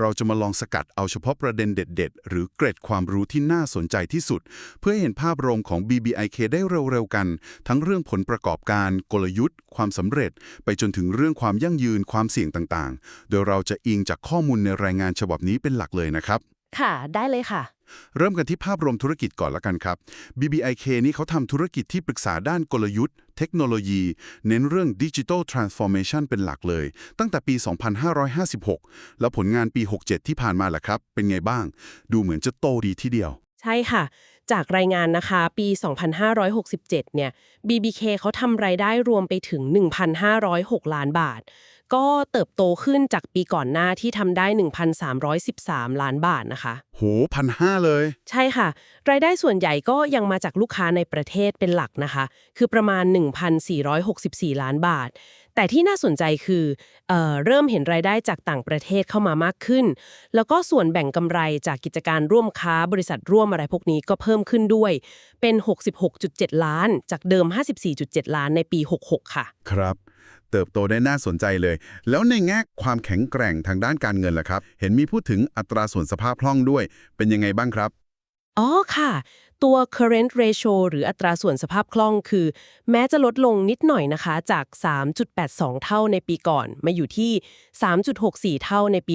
เราจะมาลองสกัดเอาเฉพาะประเด็นเด็ด ๆ หรือเกร็ดความรู้ที่น่าสนใจที่สุด เพื่อเห็นภาพรวมของ BBIK ได้เร็ว ๆ กัน ทั้งเรื่องผลประกอบการ กลยุทธ์ ความสำเร็จ ไปจนถึงเรื่องความยั่งยืนความเสี่ยงต่างๆ โดยเราจะอิงจากข้อมูลในรายงานฉบับนี้เป็นหลักเลยนะครับ ค่ะ ได้เลยค่ะ เริ่มกันที่ภาพรวมธุรกิจก่อนละกันครับ BBIK นี่เขาทำธุรกิจที่ปรึกษาด้านกลยุทธ์ เทคโนโลยี เน้นเรื่อง Digital Transformation เป็นหลักเลย ตั้งแต่ปี 2556 แล้วผลงานปี 67 ที่ผ่านมาล่ะครับ เป็นไงบ้าง ดูเหมือนจะโตดีทีเดียว ใช่ค่ะ จากรายงานนะคะ ปี 2567 เนี่ย BBK เขาทำรายได้รวมไปถึง 1,506 ล้านบาท ก็เติบโตขึ้นจากปีก่อนหน้าที่ทำได้ 1,313 ล้านบาทนะคะ โหพันห้าเลย ใช่ค่ะ รายได้ส่วนใหญ่ก็ยังมาจากลูกค้าในประเทศเป็นหลักนะคะ คือประมาณ 1,464 ล้านบาท แต่ที่น่าสนใจคือเออเริ่มเห็นรายได้จากต่างประเทศเข้ามามากขึ้น แล้วก็ส่วนแบ่งกำไรจากกิจการร่วมค้าบริษัทร่วมอะไรพวกนี้ก็เพิ่มขึ้นด้วย เป็น 66.7 ล้าน จากเดิม 54.7 ล้านในปี 66 ค่ะ ครับ เติบโตได้น่าสนใจเลย แล้วในแง่ความแข็งแกร่งทางด้านการเงินล่ะครับ เห็นมีพูดถึงอัตราส่วนสภาพคล่องด้วย เป็นยังไงบ้างครับ อ๋อค่ะ ตัว current ratio หรืออัตราส่วนสภาพคล่องคือ แม้จะลดลงนิดหน่อยนะคะ จาก 3.82 เท่าในปีก่อน มาอยู่ที่ 3.64 เท่าในปี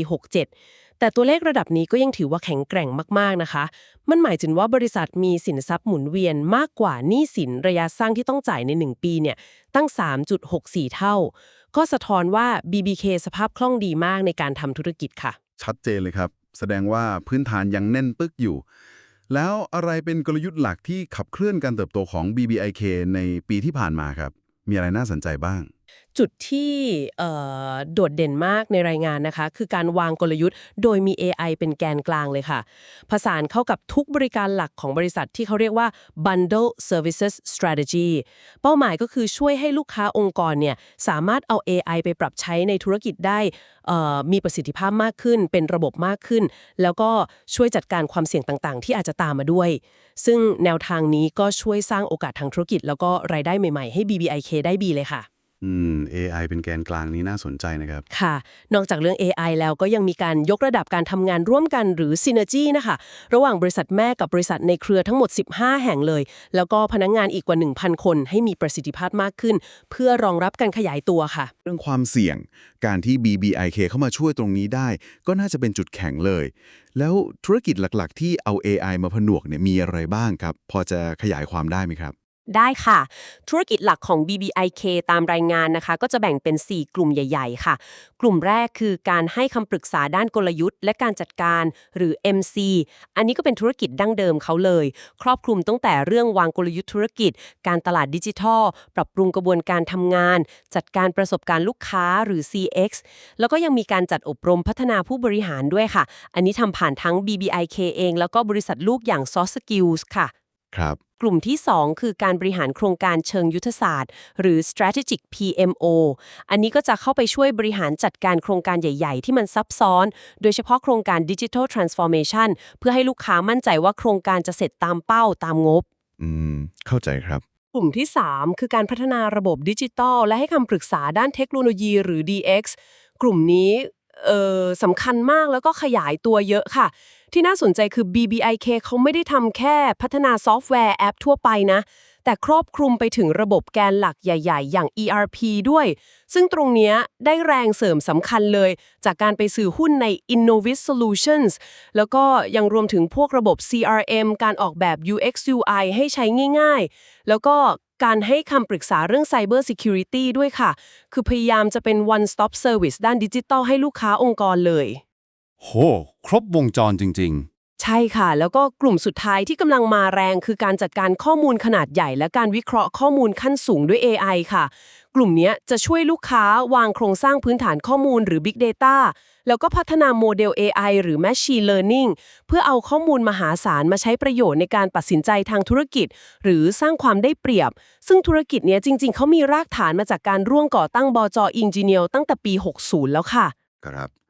67 แต่ตัวเลขระดับนี้ก็ยังถือว่าแข็งแกร่งมากๆนะคะ มันหมายถึงว่าบริษัทมีสินทรัพย์หมุนเวียนมากกว่าหนี้สินระยะสั้นที่ต้องจ่ายใน 1 ปีเนี่ยตั้ง 3.64 เท่า ก็สะท้อนว่า BBK สภาพคล่องดีมากในการทำธุรกิจค่ะ ชัดเจนเลยครับ แสดงว่าพื้นฐานยังแน่นปึกอยู่ แล้วอะไรเป็นกลยุทธ์หลักที่ขับเคลื่อนการเติบโตของ BBIK ในปีที่ผ่านมาครับ มีอะไรน่าสนใจบ้าง จุดที่โดดเด่นมากในรายงานนะคะ คือการวางกลยุทธ์ โดยมี AI เป็นแกนกลางเลยค่ะ ผสานเข้ากับทุกบริการหลักของบริษัทที่เขาเรียกว่า bundle services strategy เป้าหมายก็คือช่วยให้ลูกค้าองค์กรเนี่ยสามารถเอา AI ไปปรับใช้ในธุรกิจได้มีประสิทธิภาพมากขึ้น เป็นระบบมากขึ้น แล้วก็ช่วยจัดการความเสี่ยงต่างๆ ที่อาจจะตามมาด้วย ซึ่งแนวทางนี้ก็ช่วยสร้างโอกาสทางธุรกิจ แล้วก็รายได้ใหม่ๆให้ BBIK ได้บีเลยค่ะ อืม AI เป็นแกนกลางนี้น่าสนใจนะครับ ค่ะ นอกจากเรื่อง AI แล้วก็ยังมีการยกระดับการทำงานร่วมกันหรือ Synergy นะคะ ระหว่างบริษัทแม่กับบริษัทในเครือทั้งหมด 15 แห่งเลย แล้วก็พนักงงานอีกกว่า 1,000 คนให้มีประสิทธิภาพมากขึ้น เพื่อรองรับการขยายตัวค่ะ เรื่องความเสี่ยง การที่ BBIK เข้ามาช่วยตรงนี้ได้ ก็น่าจะเป็นจุดแข็งเลย แล้วธุรกิจหลักๆ ที่เอา AI มาผนวกเนี่ยมีอะไรบ้างครับ พอจะขยายความได้ไหมครับ ได้ค่ะ ธุรกิจหลักของ BBIK ตามรายงานนะคะ ก็จะแบ่งเป็น 4 กลุ่มใหญ่ ๆ ค่ะ กลุ่มแรกคือการให้คำปรึกษาด้านกลยุทธ์ และการจัดการหรือ MC อันนี้ก็เป็นธุรกิจดั้งเดิมเขาเลย ครอบคลุมตั้งแต่เรื่องวางกลยุทธ์ธุรกิจ การตลาดดิจิทัล ปรับปรุงกระบวนการทำงาน จัดการประสบการณ์ลูกค้าหรือ CX แล้วก็ยังมีการจัดอบรมพัฒนาผู้บริหารด้วยค่ะ อันนี้ทำผ่านทั้ง BBIK เอง แล้วก็บริษัทลูกอย่าง Soft Skills ค่ะ ครับ กลุ่มที่ 2 คือการบริหารโครงการเชิงยุทธศาสตร์ หรือ strategic PMO อันนี้ก็จะเข้าไปช่วยบริหารจัดการโครงการใหญ่ ๆ ที่มันซับซ้อน โดยเฉพาะโครงการ digital transformation เพื่อให้ลูกค้ามั่นใจว่าโครงการจะเสร็จตามเป้าตามงบ อืม เข้าใจครับ กลุ่มที่ 3 คือการพัฒนาระบบดิจิทัล และให้คำปรึกษาด้านเทคโนโลยีหรือ DX กลุ่มนี้เอ่อสำคัญมากแล้วก็ขยายตัวเยอะค่ะ ที่น่าสนใจคือ BBIK เขาไม่ได้ทำแค่พัฒนาซอฟต์แวร์แอปทั่วไปนะ แต่ครอบคลุมไปถึงระบบแกนหลักใหญ่ ๆ อย่าง ERP ด้วย ซึ่งตรงนี้ได้แรงเสริมสำคัญเลย จากการไปซื้อหุ้นใน Innovis Solutions แล้วก็ยังรวมถึงพวกระบบ CRM การออกแบบ UX UI ให้ใช้ง่าย ๆ แล้วก็การให้คำปรึกษาเรื่อง Cyber Security ด้วยค่ะ คือพยายามจะเป็น one stop service ด้านดิจิทัลให้ลูกค้าองค์กรเลย โห ครบวงจรจริง ใช่ค่ะ แล้วก็กลุ่มสุดท้ายที่กำลังมาแรงคือการจัดการข้อมูลขนาดใหญ่ และการวิเคราะห์ข้อมูลขั้นสูงด้วย AI ค่ะ กลุ่มเนี้ยจะช่วยลูกค้าวางโครงสร้างพื้นฐานข้อมูลหรือ Big Data แล้วก็พัฒนาโมเดล AI หรือ Machine Learning เพื่อเอาข้อมูลมหาศาลมาใช้ประโยชน์ในการตัดสินใจทางธุรกิจ หรือสร้างความได้เปรียบ ซึ่งธุรกิจเนี้ยจริง ๆเขามีรากฐานมาจากการร่วมก่อตั้งบจอิงจิเนียตั้งแต่ปี 60 แล้วค่ะ ๆ ครับ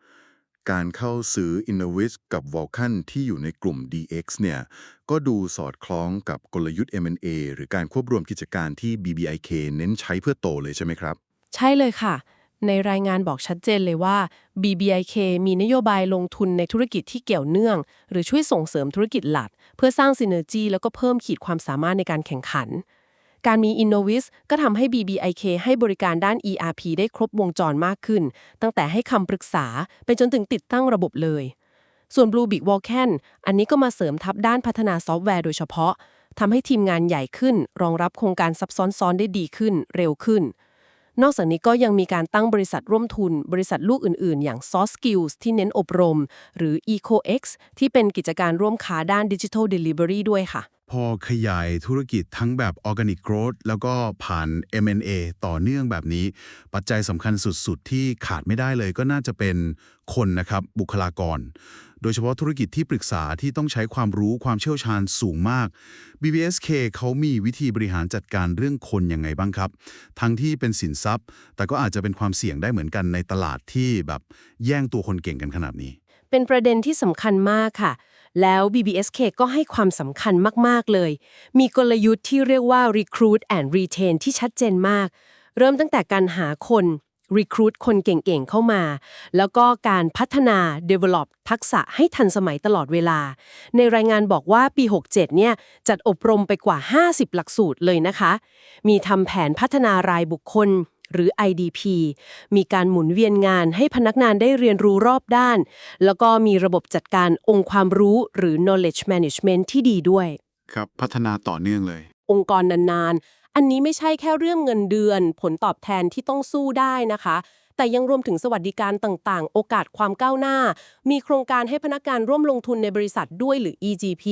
การเข้าซื้อ Innovis กับ Vulcan ที่อยู่ในกลุ่ม DX เนี่ยก็ดูสอดคล้องกับกลยุทธ์ M&A หรือการควบรวมกิจการที่ BBIK เน้นใช้เพื่อโตเลยใช่ไหมครับ ใช่เลยค่ะ ในรายงานบอกชัดเจนเลยว่า BBIK มีนโยบายลงทุนในธุรกิจที่เกี่ยวเนื่อง หรือช่วยส่งเสริมธุรกิจหลัก เพื่อสร้างซินเนอร์จีแล้วก็เพิ่มขีดความสามารถในการแข่งขัน การมี Innovis ก็ทำให้ BBIK ให้บริการด้าน ERP ได้ครบวงจรมากขึ้น ตั้งแต่ให้คำปรึกษาไปจนถึงติดตั้งระบบเลย ส่วน Blue Big Vulcan อันนี้ก็มาเสริมทับด้านพัฒนาซอฟต์แวร์โดยเฉพาะทำให้ทีมงานใหญ่ขึ้น รองรับโครงการซับซ้อนๆได้ดีขึ้น เร็วขึ้น นอกจากนี้ก็ยังมีการตั้งบริษัทร่วมทุน บริษัทลูกอื่น ๆ อย่าง Source Skills ที่เน้นอบรม หรือ EcoX ที่เป็นกิจการร่วมค้าด้าน Digital Delivery ด้วยค่ะ พอขยายธุรกิจทั้งแบบ Organic Growth แล้วก็ผ่าน M&A ต่อเนื่องแบบนี้ ปัจจัยสำคัญสุดๆ ที่ขาดไม่ได้เลยก็น่าจะเป็นคนนะครับบุคลากร โดยเฉพาะธุรกิจที่ปรึกษาที่ต้องใช้ความรู้ความเชี่ยวชาญสูงมาก BBSK เขามีวิธีบริหารจัดการเรื่องคนยังไงบ้างครับ ทั้งที่เป็นสินทรัพย์ แต่ก็อาจจะเป็นความเสี่ยงได้เหมือนกันในตลาดที่แบบแย่งตัวคนเก่งกันขนาดนี้ เป็นประเด็นที่สำคัญมากค่ะ แล้ว BBSK ก็ให้ความสำคัญมาก ๆ เลย มีกลยุทธ์ที่เรียกว่า recruit and retain ที่ชัดเจนมาก เริ่มตั้งแต่การหาคน recruit คนเก่ง ๆ เข้ามา แล้วก็การพัฒนา develop ทักษะให้ทันสมัยตลอดเวลา ในรายงานบอกว่าปี 67 เนี่ย จัดอบรมไปกว่า 50 หลักสูตรเลยนะคะ มีทำแผนพัฒนารายบุคคล หรือ IDP มีการหมุนเวียนงานให้พนักงานได้เรียนรู้รอบด้าน แล้วก็มีระบบจัดการองค์ความรู้หรือ knowledge management ที่ดีด้วย ครับพัฒนาต่อเนื่องเลย องค์กรนานๆ อันนี้ไม่ใช่แค่เรื่องเงินเดือน ผลตอบแทนที่ต้องสู้ได้นะคะ แต่ยังรวมถึงสวัสดิการต่างๆ โอกาสความก้าวหน้า มีโครงการให้พนักงานร่วมลงทุนในบริษัทด้วยหรือ EGP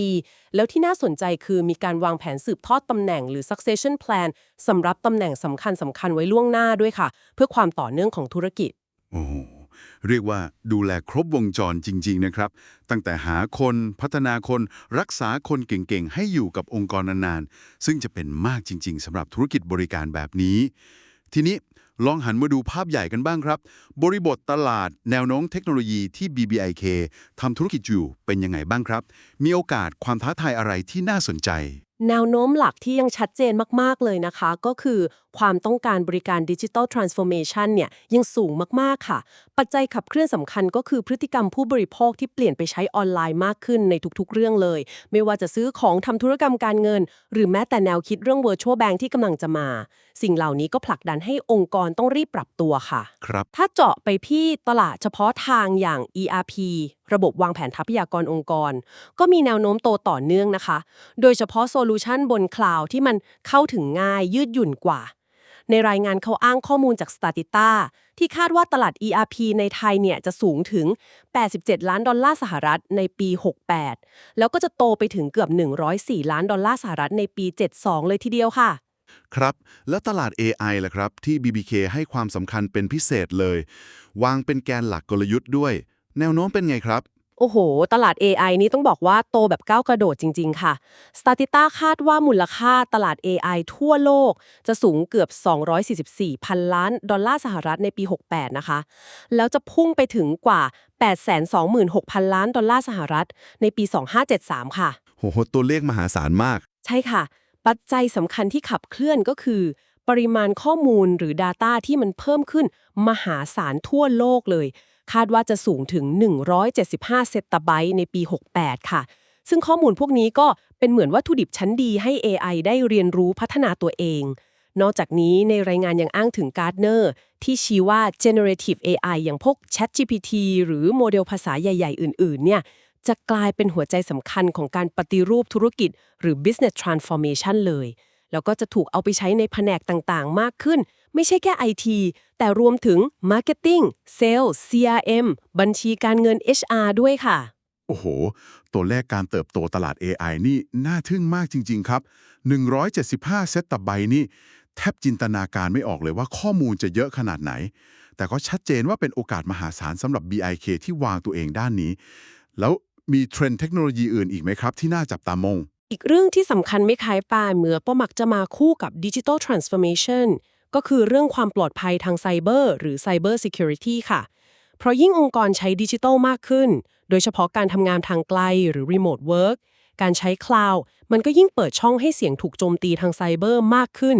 แล้วที่น่าสนใจคือมีการวางแผนสืบทอดตำแหน่งหรือ succession plan สำหรับตำแหน่งสำคัญสำคัญๆไว้ล่วงหน้าด้วยค่ะ เพื่อความต่อเนื่องของธุรกิจโอ้เรียกว่าดูแลครบวงจรจริง ๆ นะครับ ตั้งแต่หาคนพัฒนาคนรักษาคนเก่ง ๆ ให้อยู่กับองค์กรนาน ๆ ซึ่งจะเป็นมากจริง ๆสำหรับธุรกิจบริการแบบนี้ ทีนี้ ลองหันมาดูภาพใหญ่กันบ้างครับ บริบทตลาดแนวโน้มเทคโนโลยีที่ BBIK ทำธุรกิจอยู่เป็นยังไงบ้างครับ มีโอกาสความท้าทายอะไรที่น่าสนใจ แนวโน้มหลักที่ยังชัดเจนมาก ๆ เลยนะคะ ก็คือความต้องการบริการดิจิทัลทรานส์ฟอร์เมชันเนี่ยยังสูงมาก ๆ ค่ะ ปัจจัยขับเคลื่อนสำคัญก็คือพฤติกรรมผู้บริโภคที่เปลี่ยนไปใช้ออนไลน์มากขึ้นในทุก ๆ เรื่องเลย ไม่ว่าจะซื้อของทำธุรกรรมการเงิน หรือแม้แต่แนวคิดเรื่อง Virtual Bank ที่กำลังจะมา สิ่งเหล่านี้ก็ผลักดันให้องค์กรต้องรีบปรับตัวค่ะ ครับ ถ้าเจาะไปที่ตลาดเฉพาะทางอย่าง ERP ระบบวางแผนทรัพยากรองค์กร ก็มีแนวโน้มโตต่อเนื่องนะคะ โดยเฉพาะโซลูชันบนคลาวด์ที่มันเข้าถึงง่ายยืดหยุ่นกว่า ในรายงานเขาอ้างข้อมูลจาก Statista ที่คาดว่าตลาด ERP ในไทยเนี่ยจะสูงถึง 87 ล้านดอลลาร์สหรัฐในปี 68 แล้วก็จะโตไปถึงเกือบ 104 ล้านดอลลาร์สหรัฐในปี 72 เลยทีเดียวค่ะ ครับ แล้วตลาด AI ล่ะครับ ที่ BBK ให้ความสำคัญเป็นพิเศษเลย วางเป็นแกนหลักกลยุทธ์ด้วย แนวโน้มเป็นไงครับ โอ้โห ตลาด AI นี้ต้องบอกว่าโตแบบก้าวกระโดดจริง ๆ ค่ะ Statista คาดว่ามูลค่าตลาด AI ทั่วโลก จะสูงเกือบ 244 พันล้าน ดอลลาร์สหรัฐในปี 68 นะคะ แล้วจะพุ่งไปถึงกว่า 826,000 ล้านดอลลาร์สหรัฐในปี 2573 ค่ะ โห ตัวเลขมหาศาลมาก ใช่ค่ะ ปัจจัยสำคัญที่ขับเคลื่อนก็คือ ปริมาณข้อมูลหรือ Data ที่มันเพิ่มขึ้น มหาศาลทั่วโลกเลย คาดว่าจะสูงถึง 175 เซตไบต์ในปี 68 ค่ะ ซึ่งข้อมูลพวกนี้ก็เป็นเหมือนวัตถุดิบชั้นดีให้ AI ได้เรียนรู้พัฒนาตัวเอง นอกจากนี้ในรายงานยังอ้างถึง Gartner ที่ชี้ว่า generative AI อย่างพวก ChatGPT หรือโมเดลภาษาใหญ่ ๆ อื่น ๆ เนี่ย จะกลายเป็นหัวใจสำคัญของการปฏิรูปธุรกิจ หรือ business transformation เลย แล้วก็จะถูกเอาไปใช้ในแผนกต่างๆ มากขึ้น ไม่ใช่แค่ IT แต่รวมถึง marketing sales CRM บัญชีการเงิน HR ด้วยค่ะ โอ้โห ตัวเลขการเติบโตตลาด AI นี่น่าทึ่งมากจริง ๆ ครับ 175 เซตต่อใบนี่ แทบจินตนาการไม่ออกเลยว่าข้อมูลจะเยอะขนาดไหน แต่ก็ชัดเจนว่าเป็นโอกาสมหาศาลสำหรับ BIK ที่วางตัวเองด้านนี้ แล้ว มีเทรนด์เทคโนโลยีอื่นอีกไหมครับ ที่น่าจับตามอง อีกเรื่องที่สำคัญไม่คล้ายปลายเมื่อป้มักจะมาคู่กับ Digital Transformation ก็คือเรื่องความปลอดภัยทางไซเบอร์หรือ Cyber Security ค่ะ เพราะยิ่งองค์กรใช้ดิจิทัลมากขึ้น โดยเฉพาะการทำงานทางไกลหรือ Remote Work กการใช้คลาวด์มันก็ยิ่งเปิดช่องให้เสียงถูกโจมตีทางไซเบอร์มากขึ้น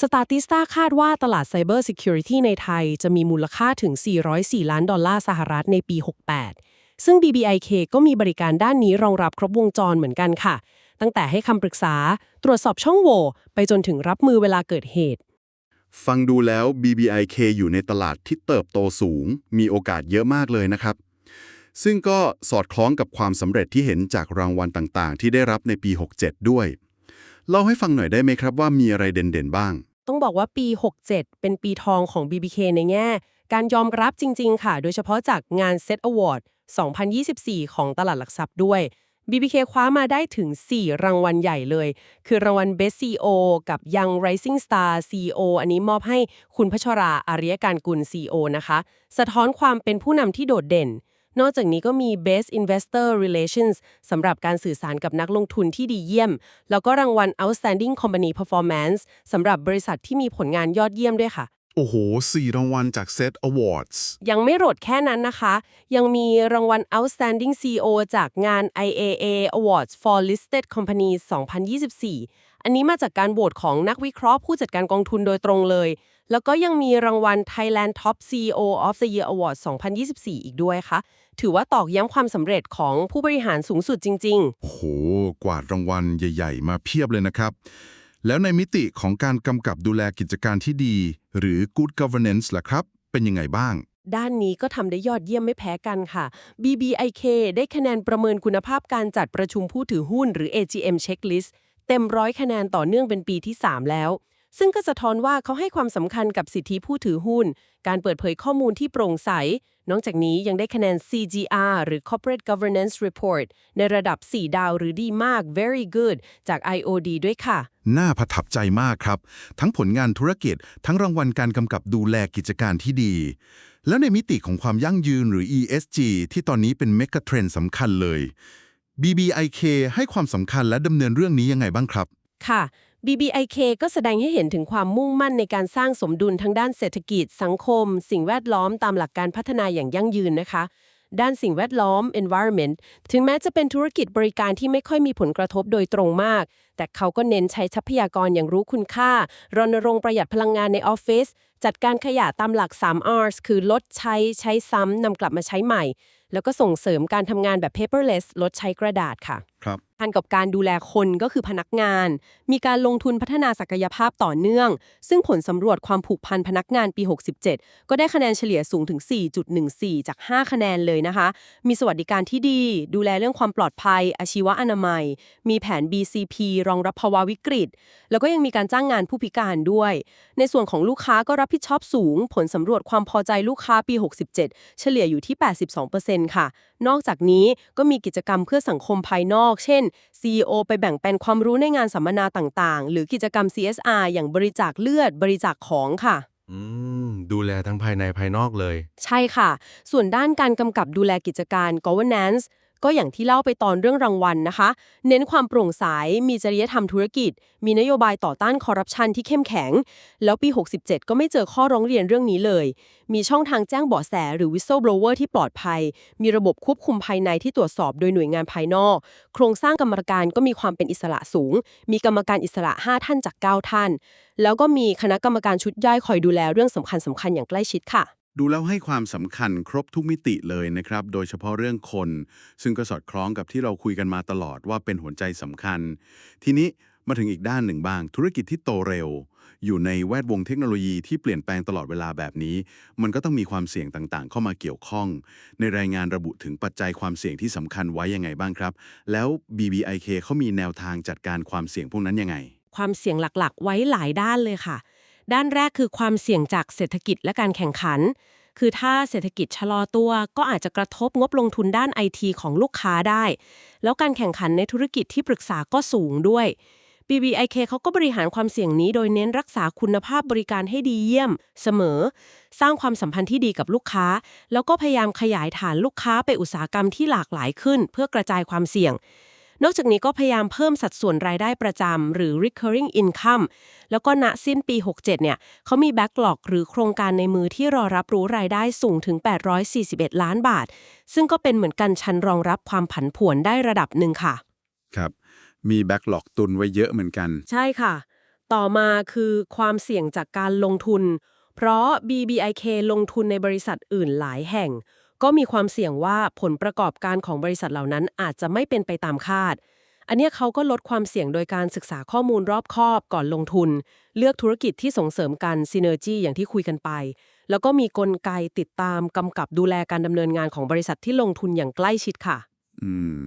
สตาติสตาคาดว่าตลาด Cyber Security ในไทย จะมีมูลค่าถึง 404 ล้านดอลลาร์สหรัฐในปี 68 ซึ่ง BBIK ก็มีบริการด้านนี้รองรับครบวงจรเหมือนกันค่ะ ตั้งแต่ให้คำปรึกษาตรวจสอบช่องโหว่ไปจนถึงรับมือเวลาเกิดเหตุ ฟังดูแล้ว BBIK อยู่ในตลาดที่เติบโตสูง มีโอกาสเยอะมากเลยนะครับ ซึ่งก็สอดคล้องกับความสำเร็จที่เห็นจากรางวัลต่างๆ ที่ได้รับในปี 67 ด้วย เล่าให้ฟังหน่อยได้ไหมครับว่ามีอะไรเด่นๆบ้าง ต้องบอกว่าปี 67 เป็นปีทองของ BBK ในแง่ การยอมรับจริง ๆ ค่ะ โดยเฉพาะจากงาน Set Award 2024 ของตลาดหลักทรัพย์ด้วย BBK คว้ามาได้ถึง 4 รางวัลใหญ่เลย คือรางวัล Best CEO กับ Young Rising Star CEO อันนี้มอบให้คุณพัชราอาริยการกุล CEO นะคะ สะท้อนความเป็นผู้นำที่โดดเด่น นอกจากนี้ก็มี Best Investor Relations สำหรับการสื่อสารกับนักลงทุนที่ดีเยี่ยม แล้วก็รางวัล Outstanding Company Performance สำหรับบริษัทที่มีผลงานยอดเยี่ยมด้วยค่ะ โอ้โหสี่รางวัลจาก Set Awards ยังไม่โหลดแค่นั้นนะคะ ยังมีรางวัล Outstanding CEO จากงาน IAA Awards for Listed Companies 2024 อันนี้มาจากการโหวตของนักวิเคราะห์ผู้จัดการกองทุนโดยตรงเลย แล้วก็ยังมีรางวัล Thailand Top CEO of the Year Award 2024 อีกด้วยค่ะ ถือว่าตอกย้ำความสำเร็จของผู้บริหารสูงสุดจริง ๆโอ้โหกวาดรางวัลใหญ่ ๆ มาเพียบเลยนะครับ แล้วในมิติของการกำกับดูแลกิจการที่ดี หรือ Good Governance ล่ะครับ เป็นยังไงบ้าง ด้านนี้ก็ทำได้ยอดเยี่ยมไม่แพ้กันค่ะ BBIK ได้คะแนนประเมินคุณภาพการจัดประชุมผู้ถือหุ้นหรือ AGM Checklist เต็มร้อยคะแนนต่อเนื่องเป็นปีที่ 3 แล้ว ซึ่งก็สะท้อนว่าเขาให้ความสำคัญกับสิทธิผู้ถือหุ้น การเปิดเผยข้อมูลที่โปร่งใส นอกจากนี้ยังได้คะแนน CGR หรือ Corporate Governance Report ในระดับ 4 ดาวหรือดีมาก very good จาก IOD ด้วยค่ะ น่าประทับใจมากครับ ทั้งผลงานธุรกิจ ทั้งรางวัลการกำกับดูแลกิจการที่ดี แล้วในมิติของความยั่งยืนหรือ ESG ที่ตอนนี้เป็นเมกะเทรนด์สำคัญเลย BBIK ให้ความสำคัญและดำเนินเรื่องนี้ยังไงบ้างครับ ค่ะ BBIK ก็แสดงให้เห็นถึงความมุ่งมั่นในการสร้างสมดุลทั้งด้านเศรษฐกิจ สังคม สิ่งแวดล้อมตามหลักการพัฒนาอย่างยั่งยืนนะคะ ด้านสิ่งแวดล้อม environment ถึงแม้จะเป็นธุรกิจบริการที่ไม่ค่อยมีผลกระทบโดยตรงมาก แต่เขาก็เน้นใช้ทรัพยากรอย่างรู้คุณค่า รณรงค์ประหยัดพลังงานในออฟฟิศจัดการขยะตามหลัก 3 Rs คือลดใช้ใช้ซ้ำนำกลับมาใช้ใหม่ แล้วก็ส่งเสริมการทำงานแบบ paperless ลดใช้กระดาษค่ะ ครับพันกับการดูแลคนก็คือพนักงาน มีการลงทุนพัฒนาศักยภาพต่อเนื่อง ซึ่งผลสำรวจความผูกพันพนักงานปี 67 ก็ได้คะแนนเฉลี่ยสูงถึง 4.14 จาก 5 คะแนนเลยนะคะ มีสวัสดิการที่ดี ดูแลเรื่องความปลอดภัย อาชีวะอนามัย มีแผน BCP รองรับภาวะวิกฤต แล้วก็ยังมีการจ้างงานผู้พิการด้วย ในส่วนของลูกค้าก็รับผิดชอบสูง ผลสำรวจความพอใจลูกค้าปี 67 เฉลี่ยอยู่ที่ 82%ค่ะ นอกจากนี้ก็มีกิจกรรมเพื่อสังคมภายนอก เช่น CEO ไปแบ่งปันความรู้ในงานสัมมนาต่างๆ หรือกิจกรรม CSR อย่างบริจาคเลือด บริจาคของค่ะ อืม ดูแลทั้งภายในภายนอกเลย ใช่ค่ะ ส่วนด้านการกำกับดูแลกิจการ governance ก็อย่างที่เล่าไปตอนเรื่องรางวัลนะคะ เน้นความโปร่งใส มีจริยธรรมธุรกิจ มีนโยบายต่อต้านคอร์รัปชันที่เข้มแข็ง แล้วปี 67 ก็ไม่เจอข้อร้องเรียนเรื่องนี้เลย มีช่องทางแจ้งเบาะแสหรือ whistleblower ที่ปลอดภัย มีระบบควบคุมภายในที่ตรวจสอบโดยหน่วยงานภายนอก โครงสร้างกรรมการก็มีความเป็นอิสระสูง มีกรรมการอิสระ 5 ท่านจาก 9 ท่าน แล้วก็มีคณะกรรมการชุดย่อยคอยดูแลเรื่องสำคัญสำคัญๆอย่างใกล้ชิดค่ะ ดูแล้วให้ความสำคัญครบทุกมิติเลยนะครับ โดยเฉพาะเรื่องคน ซึ่งก็สอดคล้องกับที่เราคุยกันมาตลอดว่าเป็นหัวใจสำคัญ ทีนี้มาถึงอีกด้านหนึ่งบ้าง ธุรกิจที่โตเร็ว อยู่ในแวดวงเทคโนโลยีที่เปลี่ยนแปลงตลอดเวลาแบบนี้ มันก็ต้องมีความเสี่ยงต่างๆ เข้ามาเกี่ยวข้อง ในรายงานระบุถึงปัจจัยความเสี่ยงที่สำคัญไว้ยังไงบ้างครับ แล้ว BBIK เขามีแนวทางจัดการความเสี่ยงพวกนั้นยังไง ความเสี่ยงหลักๆ ไว้หลายด้านเลยค่ะ ด้านแรกคือความเสี่ยงจากเศรษฐกิจและการแข่งขัน คือถ้าเศรษฐกิจชะลอตัว ก็อาจจะกระทบงบลงทุนด้านไอทีของลูกค้าได้ แล้วการแข่งขันในธุรกิจที่ปรึกษาก็สูงด้วย BBIK เขาก็บริหารความเสี่ยงนี้โดยเน้นรักษาคุณภาพบริการให้ดีเยี่ยม เสมอ สร้างความสัมพันธ์ที่ดีกับลูกค้า แล้วก็พยายามขยายฐานลูกค้าไปอุตสาหกรรมที่หลากหลายขึ้น เพื่อกระจายความเสี่ยง นอกจากนี้ก็พยายามเพิ่มสัดส่วนรายได้ประจำหรือ recurring income แล้วก็ณสิ้นปี 67 เนี่ยเขามี backlog หรือโครงการในมือที่รอรับรู้รายได้สูงถึง 841 ล้านบาท ซึ่งก็เป็นเหมือนกันชันรองรับความผันผวนได้ระดับหนึ่งค่ะ ครับ มีแบ็กหลอกตุนไว้เยอะเหมือนกัน ใช่ค่ะ ต่อมาคือความเสี่ยงจากการลงทุน เพราะ BBIK ลงทุนในบริษัทอื่นหลายแห่ง ก็มีความเสี่ยงว่าผลประกอบการของบริษัทเหล่านั้นอาจจะไม่เป็นไปตามคาด อันนี้เขาก็ลดความเสี่ยงโดยการศึกษาข้อมูลรอบคอบก่อนลงทุน เลือกธุรกิจที่ส่งเสริมกันซีเนอร์จีอย่างที่คุยกันไป แล้วก็มีกลไกติดตามกำกับดูแลการดำเนินงานของบริษัทที่ลงทุนอย่างใกล้ชิดค่ะ อืม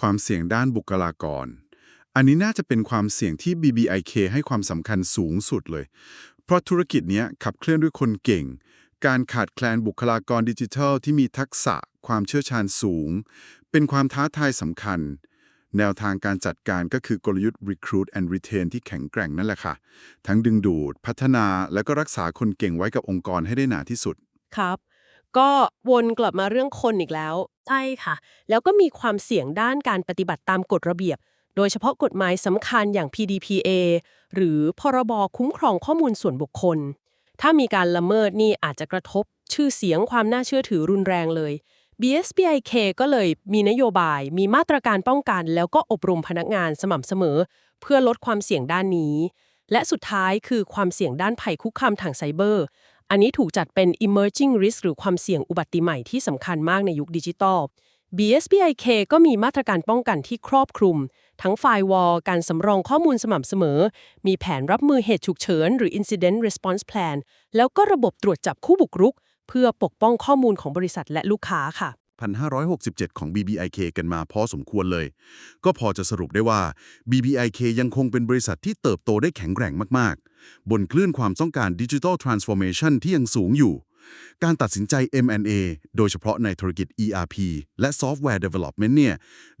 ความเสี่ยงด้านบุคลากร อันนี้น่าจะเป็นความเสี่ยงที่ BBIK ให้ความสำคัญสูงสุดเลย เพราะธุรกิจเนี้ยขับเคลื่อนด้วยคนเก่ง การขาดแคลนบุคลากรดิจิทัลที่มีทักษะความเชี่ยวชาญสูง เป็นความท้าทายสำคัญ แนวทางการจัดการก็คือกลยุทธ์ recruit and retain ที่แข็งแกร่งนั่นแหละค่ะ ทั้งดึงดูด พัฒนา และก็รักษาคนเก่งไว้กับองค์กรให้ได้หนาที่สุด ครับ ก็วนกลับมาเรื่องคนอีกแล้ว ใช่ค่ะ แล้วก็มีความเสี่ยงด้านการปฏิบัติตามกฎระเบียบ โดยเฉพาะกฎหมายสำคัญอย่าง PDPA หรือพรบคุ้มครองข้อมูลส่วนบุคคล ถ้ามีการละเมิดนี่อาจจะกระทบชื่อเสียงความน่าเชื่อถือรุนแรงเลย BSBIK ก็เลยมีนโยบาย มีมาตรการป้องกัน แล้วก็อบรมพนักงานสม่ำเสมอ เพื่อลดความเสี่ยงด้านนี้ และสุดท้ายคือความเสี่ยงด้านภัยคุกคามทางไซเบอร์ อันนี้ถูกจัดเป็น emerging risk หรือความเสี่ยงอุบัติใหม่ที่สำคัญมากในยุคดิจิตอล BSBIK ก็มีมาตรการป้องกันที่ครอบคลุม ทั้งไฟวอลการสำรองข้อมูลสม่ำเสมอ มีแผนรับมือเหตุฉุกเฉิน หรือ incident response plan แล้วก็ระบบตรวจจับคู่บุกรุก เพื่อปกป้องข้อมูลของบริษัทและลูกค้าค่ะ 1567 ของ BBIK กันมาพอสมควรเลย ก็พอจะสรุปได้ว่า BBIK ยังคงเป็นบริษัทที่เติบโตได้แข็งแกร่งมาก ๆ บนคลื่นความต้องการ Digital Transformation ที่ยังสูงอยู่ การตัดสินใจ M&A โดยเฉพาะในธุรกิจ ERP และ Software Development เนี่ย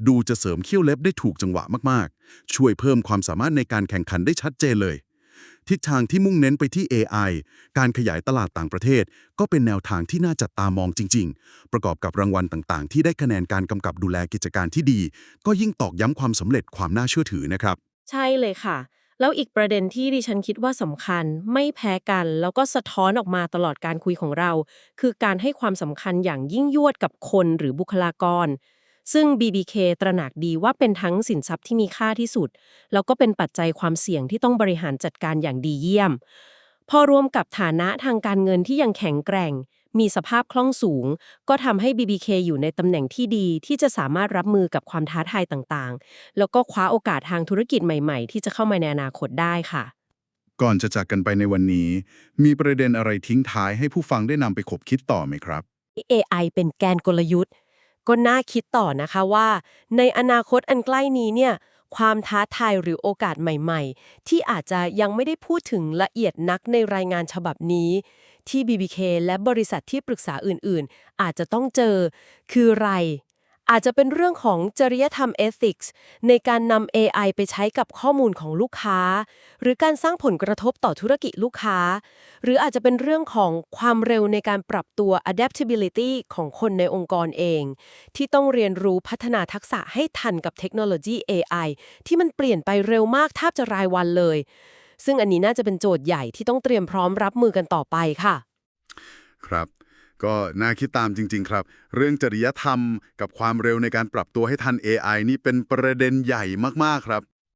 ดูจะเสริมเขี้ยวเล็บได้ถูกจังหวะมาก ๆ ช่วยเพิ่มความสามารถในการแข่งขันได้ชัดเจนเลย ทิศทางที่มุ่งเน้นไปที่ AI การขยายตลาดต่างประเทศ ก็เป็นแนวทางที่น่าจับตามองจริง ๆ ประกอบกับรางวัลต่าง ๆ ที่ได้คะแนนการกำกับดูแลกิจการที่ดี ก็ยิ่งตอกย้ำความสำเร็จความน่าเชื่อถือนะครับ ใช่เลยค่ะ แล้วอีกประเด็นที่ดิฉันคิดว่าสำคัญไม่แพ้กัน แล้วก็สะท้อนออกมาตลอดการคุยของเรา คือการให้ความสำคัญอย่างยิ่งยวดกับคนหรือบุคลากร ซึ่ง BBK ตระหนักดีว่าเป็นทั้งสินทรัพย์ที่มีค่าที่สุด แล้วก็เป็นปัจจัยความเสี่ยงที่ต้องบริหารจัดการอย่างดีเยี่ยม พอรวมกับฐานะทางการเงินที่ยังแข็งแกร่ง มีสภาพคล่องสูง ก็ทำให้ BBK อยู่ในตำแหน่งที่ดีที่จะสามารถรับมือกับความท้าทายต่างๆ แล้วก็คว้าโอกาสทางธุรกิจใหม่ๆ ที่จะเข้ามาในอนาคตได้ค่ะ ก่อนจะจากกันไปในวันนี้ มีประเด็นอะไรทิ้งท้ายให้ผู้ฟังได้นำไปขบคิดต่อไหมครับ AI เป็นแกนกลยุทธ์ ก็น่าคิดต่อนะคะว่า ในอนาคตอันใกล้นี้เนี่ยความท้าทายหรือโอกาสใหม่ ๆ ที่อาจจะยังไม่ได้พูดถึงละเอียดนักในรายงานฉบับนี้ ที่ BBK และบริษัทที่ปรึกษาอื่นๆ อาจจะต้องเจอ คืออะไร อาจจะเป็นเรื่องของจริยธรรม ethics ในการนำ AI ไปใช้กับข้อมูลของลูกค้า หรือการสร้างผลกระทบต่อธุรกิจลูกค้า หรืออาจจะเป็นเรื่องของความเร็วในการปรับตัว adaptability ของคนในองค์กรเอง ที่ต้องเรียนรู้พัฒนาทักษะให้ทันกับเทคโนโลยี AI ที่มันเปลี่ยนไปเร็วมากแทบจะรายวันเลย ซึ่งอันนี้น่าจะเป็นโจทย์ใหญ่ที่ต้องเตรียมพร้อมรับมือกันต่อไปค่ะ ครับ ก็น่าคิดตามจริง ๆ ครับ เรื่องจริยธรรมกับความเร็วในการปรับตัวให้ทัน AI นี่เป็นประเด็นใหญ่มากๆครับ